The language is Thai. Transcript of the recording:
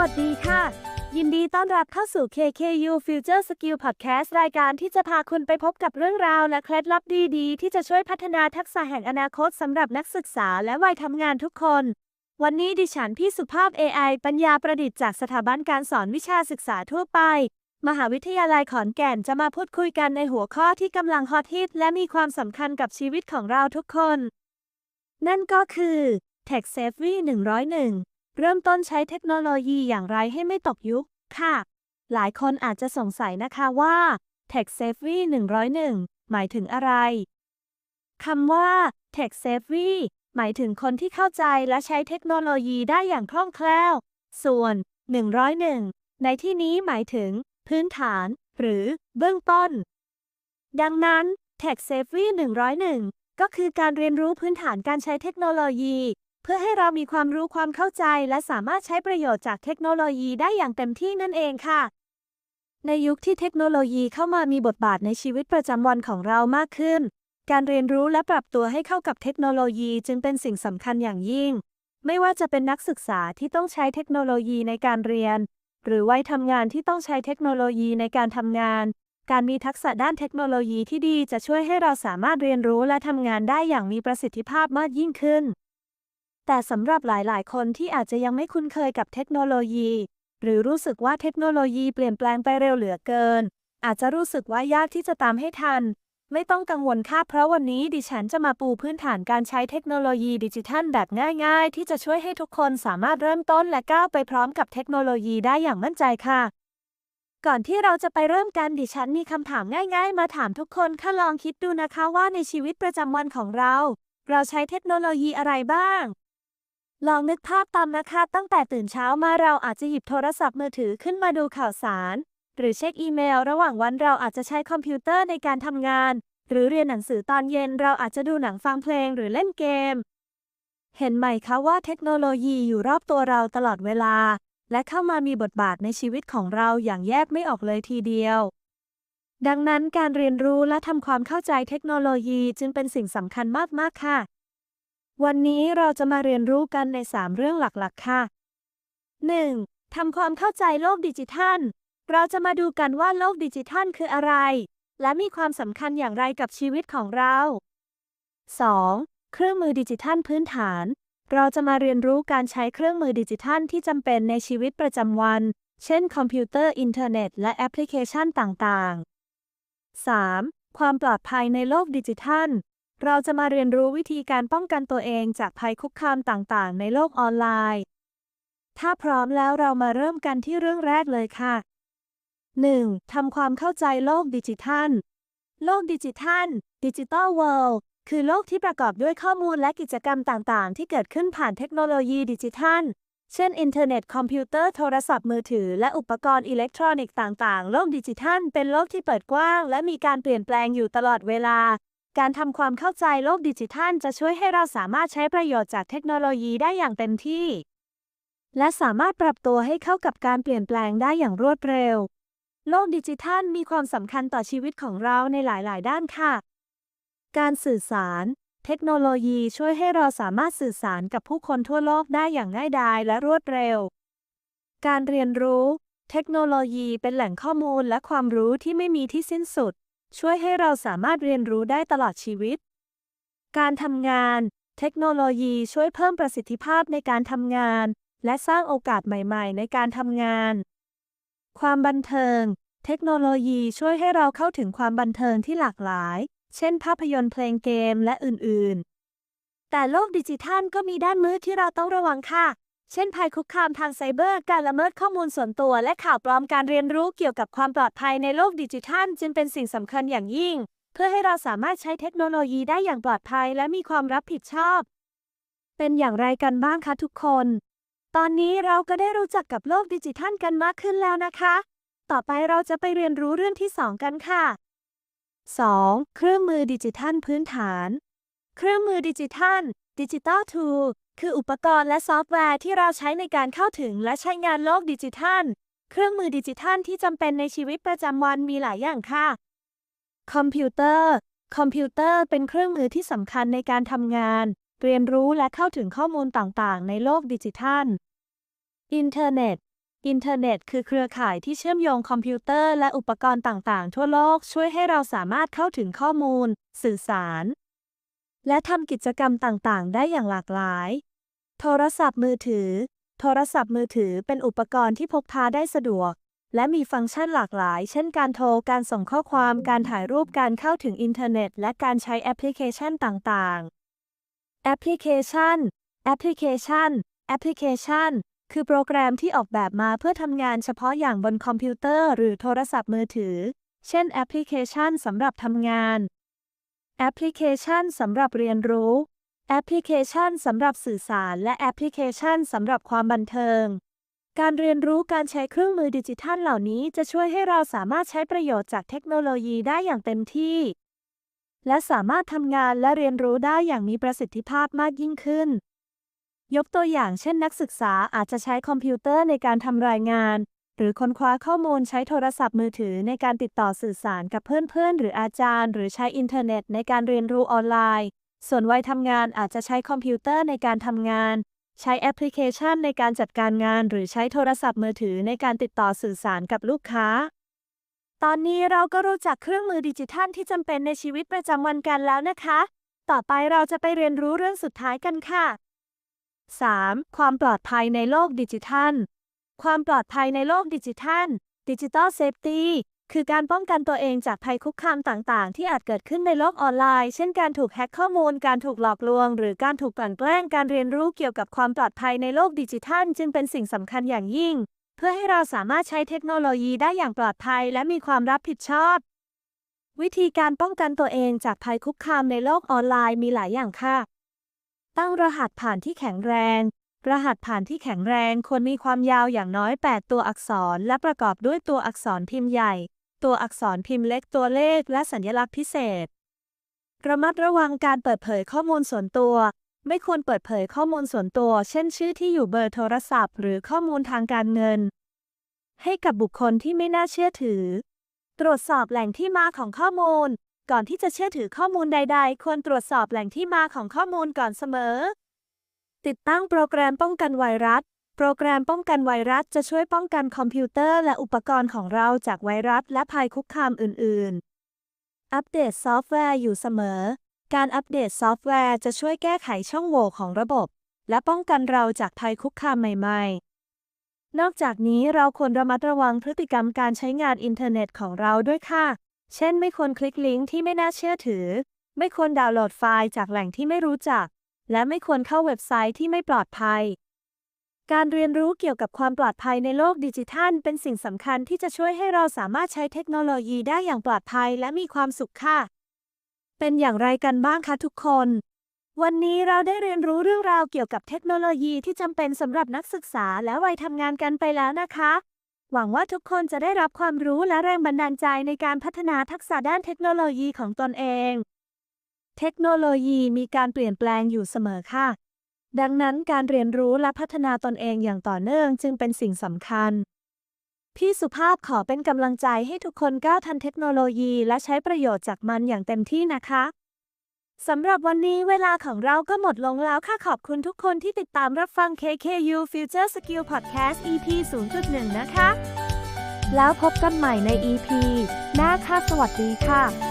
วัสดีค่ะ ยินดีต้อนรับเข้าสู่ KKU Future Skill Podcast รายการที่จะพาคุณไปพบกับเรื่องราวและเคล็ดลับดีๆ ที่จะช่วยพัฒนาทักษะแห่งอนาคตสำหรับนักศึกษาและวัยทำงานทุกคน วันนี้ดิฉันพี่สุภาพ AI ปัญญาประดิษฐ์จากสถาบันการสอนวิชาศึกษาทั่วไป มหาวิทยาลัยขอนแก่นจะมาพูดคุยกันในหัวข้อที่กำลังฮอตฮิตและมีความสำคัญกับชีวิตของเราทุกคน นั่นก็คือ Tech Savvy 101 เริ่มต้นใช้เทคโนโลยีอย่างไรให้ไม่ตกยุค ค่ะ หลายคนอาจจะสงสัยนะคะว่า Tech Savvy 101 หมายถึงอะไร คำว่า Tech Savvy หมายถึงคนที่เข้าใจและใช้เทคโนโลยีได้อย่างคล่องแคล่ว ส่วน 101 ในที่นี้หมายถึง พื้นฐาน หรือ เบื้องต้น ดังนั้น Tech Savvy 101 ก็คือการเรียนรู้พื้นฐานการใช้เทคโนโลยี เพื่อให้เรามีความรู้ความเข้าใจ และสามารถใช้ประโยชน์จากเทคโนโลยีได้อย่างเต็มที่นั่นเองค่ะ ในยุคที่เทคโนโลยีเข้ามามีบทบาทในชีวิตประจำวันของเรามากขึ้น การเรียนรู้และปรับตัวให้เข้ากับเทคโนโลยีจึงเป็นสิ่งสำคัญอย่างยิ่ง ไม่ว่าจะเป็นนักศึกษาที่ต้องใช้เทคโนโลยีในการเรียน หรือวัยทำงานที่ต้องใช้เทคโนโลยีในการทำงาน การมีทักษะด้านเทคโนโลยีที่ดีจะช่วยให้เราสามารถเรียนรู้และทำงานได้อย่างมีประสิทธิภาพมากยิ่งขึ้น แต่สำหรับหลายๆ คนที่อาจจะยังไม่คุ้นเคยกับเทคโนโลยี หรือรู้สึกว่าเทคโนโลยีเปลี่ยนแปลงไปเร็วเหลือเกิน อาจจะรู้สึกว่ายากที่จะตามให้ทัน ไม่ต้องกังวลค่ะเพราะวันนี้ดิฉันจะมาปูพื้นฐานการใช้เทคโนโลยีดิจิทัลแบบง่าย ๆ ที่จะช่วยให้ทุกคนสามารถเริ่มต้นและก้าวไปพร้อมกับเทคโนโลยีได้อย่างมั่นใจค่ะ ก่อนที่เราจะไปเริ่มกันดิฉันมีคำถามง่าย ๆ มาถามทุกคนค่ะลองคิดดูนะคะว่าในชีวิตประจำวันของเรา เราใช้เทคโนโลยีอะไรบ้าง ลองนึกภาพตามนะคะตั้งแต่ตื่นเช้ามาเราอาจจะหยิบโทรศัพท์มือถือขึ้นมาดูข่าวสาร หรือเช็คอีเมล ระหว่างวันเราอาจจะใช้คอมพิวเตอร์ในการทำงาน หรือเรียนหนังสือตอนเย็นเราอาจจะดูหนังฟังเพลงหรือเล่นเกม เห็นไหมคะว่าเทคโนโลยีอยู่รอบตัวเราตลอดเวลา และเข้ามามีบทบาทในชีวิตของเราอย่างแยกไม่ออกเลยทีเดียว ดังนั้นการเรียนรู้และทำความเข้าใจเทคโนโลยีจึงเป็นสิ่งสำคัญมากๆค่ะ วันนี้เราจะมาเรียนรู้กันใน 3 เรื่องหลักๆ ค่ะ 1. ทำความเข้าใจโลกดิจิทัล เราจะมาดูกันว่าโลกดิจิทัลคืออะไร และมีความสำคัญอย่างไรกับชีวิตของเรา 2. เครื่องมือดิจิทัลพื้นฐาน เราจะมาเรียนรู้การใช้เครื่องมือดิจิทัลที่จำเป็นในชีวิตประจำวัน เช่น คอมพิวเตอร์อินเทอร์เน็ต และแอปพลิเคชันต่างๆ 3. ความปลอดภัยในโลกดิจิทัล เราจะมาเรียนรู้วิธีการป้องกันตัวเองจากภัยคุกคามต่างๆ ในโลกออนไลน์ ถ้าพร้อมแล้วเรามาเริ่มกันที่เรื่องแรกเลยค่ะ 1. ทำความเข้าใจโลกดิจิทัล โลกดิจิทัลดิจิตอลเวิลด์คือโลกที่ประกอบด้วยข้อมูลและกิจกรรมต่างๆ ที่เกิดขึ้นผ่านเทคโนโลยีดิจิทัล เช่น อินเทอร์เน็ต คอมพิวเตอร์ โทรศัพท์มือถือ และอุปกรณ์อิเล็กทรอนิกส์ต่างๆ โลกดิจิทัล เป็นโลกที่เปิดกว้าง และมีการเปลี่ยนแปลงอยู่ตลอดเวลา การทำความเข้าใจโลกดิจิทัล จะช่วยให้เราสามารถใช้ประโยชน์จากเทคโนโลยีได้อย่างเต็มที่ และสามารถปรับตัวให้เข้ากับการเปลี่ยนแปลงได้อย่างรวดเร็ว โลกดิจิทัลมีความสำคัญต่อชีวิตของเราในหลาย ๆ ด้านค่ะ การสื่อสาร เทคโนโลยีช่วยให้เราสามารถสื่อสารกับผู้คนทั่วโลกได้อย่างง่ายดายและรวดเร็ว การเรียนรู้ เทคโนโลยีเป็นแหล่งข้อมูลและความรู้ที่ไม่มีที่สิ้นสุด ช่วยให้เราสามารถเรียนรู้ได้ตลอดชีวิต การทำงาน เทคโนโลยีช่วยเพิ่มประสิทธิภาพในการทำงาน และสร้างโอกาสใหม่ๆ ในการทำงาน ความบันเทิง เทคโนโลยีช่วยให้เราเข้าถึงความบันเทิงที่หลากหลาย เช่น ภาพยนตร์เพลงเกมและอื่นๆ แต่โลกดิจิทัลก็มีด้านมืดที่เราต้องระวังค่ะ เช่นภัยคุกคามทางไซเบอร์ การละเมิดข้อมูลส่วนตัว และข่าวปลอมการเรียนรู้เกี่ยวกับความปลอดภัยในโลกดิจิทัล จึงเป็นสิ่งสำคัญอย่างยิ่ง เพื่อให้เราสามารถใช้เทคโนโลยีได้อย่างปลอดภัยและมีความรับผิดชอบ เป็นอย่างไรกันบ้างคะทุกคน ตอนนี้เราก็ได้รู้จักกับโลกดิจิทัลกันมากขึ้นแล้วนะคะ ต่อไปเราจะไปเรียนรู้เรื่องที่ 2 กันค่ะ 2. เครื่องมือดิจิทัลพื้นฐาน เครื่องมือดิจิทัลดิจิตอลทูล คืออุปกรณ์และซอฟต์แวร์ที่เราใช้ในการเข้าถึงและใช้งานโลกดิจิทัล เครื่องมือดิจิทัลที่จำเป็นในชีวิตประจำวันมีหลายอย่างค่ะ คอมพิวเตอร์ คอมพิวเตอร์เป็นเครื่องมือที่สำคัญในการทำงาน เรียนรู้และเข้าถึงข้อมูลต่างๆ ในโลกดิจิทัล อินเทอร์เน็ต อินเทอร์เน็ตคือเครือข่ายที่เชื่อมโยงคอมพิวเตอร์และอุปกรณ์ต่างๆ ทั่วโลกช่วยให้เราสามารถเข้าถึงข้อมูล สื่อสาร และทำกิจกรรมต่างๆ ได้อย่างหลากหลาย โทรศัพท์มือถือ โทรศัพท์มือถือเป็นอุปกรณ์ที่พกพาได้สะดวก และมีฟังก์ชันหลากหลาย เช่นการโทร การส่งข้อความ การถ่ายรูป การเข้าถึงอินเทอร์เน็ต และการใช้แอปพลิเคชันต่างๆ แอปพลิเคชัน แอปพลิเคชัน แอปพลิเคชัน คือโปรแกรมที่ออกแบบมาเพื่อทำงานเฉพาะอย่างบนคอมพิวเตอร์ หรือโทรศัพท์มือถือ เช่น แอปพลิเคชันสำหรับทำงาน แอปพลิเคชันสำหรับเรียนรู้ แอปพลิเคชันสำหรับสื่อสาร และแอปพลิเคชันสำหรับความบันเทิง การเรียนรู้การใช้เครื่องมือดิจิทัลเหล่านี้จะช่วยให้เราสามารถใช้ประโยชน์จากเทคโนโลยีได้อย่างเต็มที่ และสามารถทำงานและเรียนรู้ได้อย่างมีประสิทธิภาพมากยิ่งขึ้น ยกตัวอย่างเช่นนักศึกษาอาจจะใช้คอมพิวเตอร์ในการทำรายงาน หรือค้นคว้าข้อมูลใช้โทรศัพท์มือถือในการติดต่อสื่อสารกับเพื่อนๆหรืออาจารย์ หรือใช้อินเทอร์เน็ตในการเรียนรู้ออนไลน์ ส่วนวัยทำงานอาจจะใช้คอมพิวเตอร์ในการทำงาน ใช้แอปพลิเคชันในการจัดการงาน หรือใช้โทรศัพท์มือถือในการติดต่อสื่อสารกับลูกค้า ตอนนี้เราก็รู้จักเครื่องมือดิจิทัลที่จำเป็นในชีวิตประจำวันกันแล้วนะคะ ต่อไปเราจะไปเรียนรู้เรื่องสุดท้ายกันค่ะ 3. ความปลอดภัยในโลกดิจิทัล ความปลอดภัยในโลกดิจิทัลดิจิทัลเซฟตี้ คือการป้องกันตัวเองจากภัยคุกคามต่างๆ ที่อาจเกิดขึ้นในโลกออนไลน์ เช่นการถูกแฮ็กข้อมูล การถูกหลอกลวง หรือการถูกกลั่นแกล้ง การเรียนรู้เกี่ยวกับความปลอดภัยในโลกดิจิทัล จึงเป็นสิ่งสำคัญอย่างยิ่ง เพื่อให้เราสามารถใช้เทคโนโลยีได้อย่างปลอดภัย และมีความรับผิดชอบ วิธีการป้องกันตัวเองจากภัยคุกคามในโลกออนไลน์มีหลายอย่างค่ะ ตั้งรหัสผ่านที่แข็งแรง รหัสผ่านที่แข็งแรงควรมีความยาวอย่างน้อย 8 ตัวอักษร และประกอบด้วยตัวอักษรพิมพ์ใหญ่ ตัวอักษรพิมพ์เล็กตัวเลขและสัญลักษณ์พิเศษ ระมัดระวังการเปิดเผยข้อมูลส่วนตัว ไม่ควรเปิดเผยข้อมูลส่วนตัว เช่นชื่อที่อยู่เบอร์โทรศัพท์ หรือข้อมูลทางการเงิน ให้กับบุคคลที่ไม่น่าเชื่อถือ ตรวจสอบแหล่งที่มาของข้อมูล ก่อนที่จะเชื่อถือข้อมูลใด ๆ ควรตรวจสอบแหล่งที่มาของข้อมูลก่อนเสมอ ติดตั้งโปรแกรมป้องกันไวรัส โปรแกรมป้องกันไวรัสจะช่วยป้องกันคอมพิวเตอร์และอุปกรณ์ของเราจากไวรัสและภัยคุกคามอื่น ๆ อัปเดตซอฟต์แวร์อยู่เสมอ การอัปเดตซอฟต์แวร์จะช่วยแก้ไขช่องโหว่ของระบบ และป้องกันเราจากภัยคุกคามใหม่ ๆ นอกจากนี้เราควรระมัดระวังพฤติกรรมการใช้งานอินเทอร์เน็ตของเราด้วยค่ะ เช่น ไม่ควรคลิกลิงก์ที่ไม่น่าเชื่อถือ ไม่ควรดาวน์โหลดไฟล์จากแหล่งที่ไม่รู้จัก และไม่ควรเข้าเว็บไซต์ที่ไม่ปลอดภัย การเรียนรู้เกี่ยวกับความปลอดภัยในโลกดิจิทัล เป็นสิ่งสำคัญที่จะช่วยให้เราสามารถใช้เทคโนโลยีได้อย่างปลอดภัยและมีความสุขค่ะ เป็นอย่างไรกันบ้างคะทุกคน วันนี้เราได้เรียนรู้เรื่องราวเกี่ยวกับเทคโนโลยีที่จำเป็นสำหรับนักศึกษาและวัยทำงานกันไปแล้วนะคะ หวังว่าทุกคนจะได้รับความรู้และแรงบันดาลใจในการพัฒนาทักษะด้านเทคโนโลยีของตนเอง เทคโนโลยีมีการเปลี่ยนแปลงอยู่เสมอค่ะ ดังนั้นการเรียนรู้และพัฒนาตนเองอย่างต่อเนื่องจึงเป็นสิ่งสำคัญ พี่สุภาพขอเป็นกำลังใจให้ทุกคนก้าวทันเทคโนโลยีและใช้ประโยชน์จากมันอย่างเต็มที่นะคะสำหรับวันนี้เวลาของเราก็หมดลงแล้วค่ะขอบคุณทุกคนที่ติดตามรับฟัง KKU Future Skill Podcast EP 0.1 นะคะ แล้วพบกันใหม่ใน EP หน้าค่ะสวัสดีค่ะ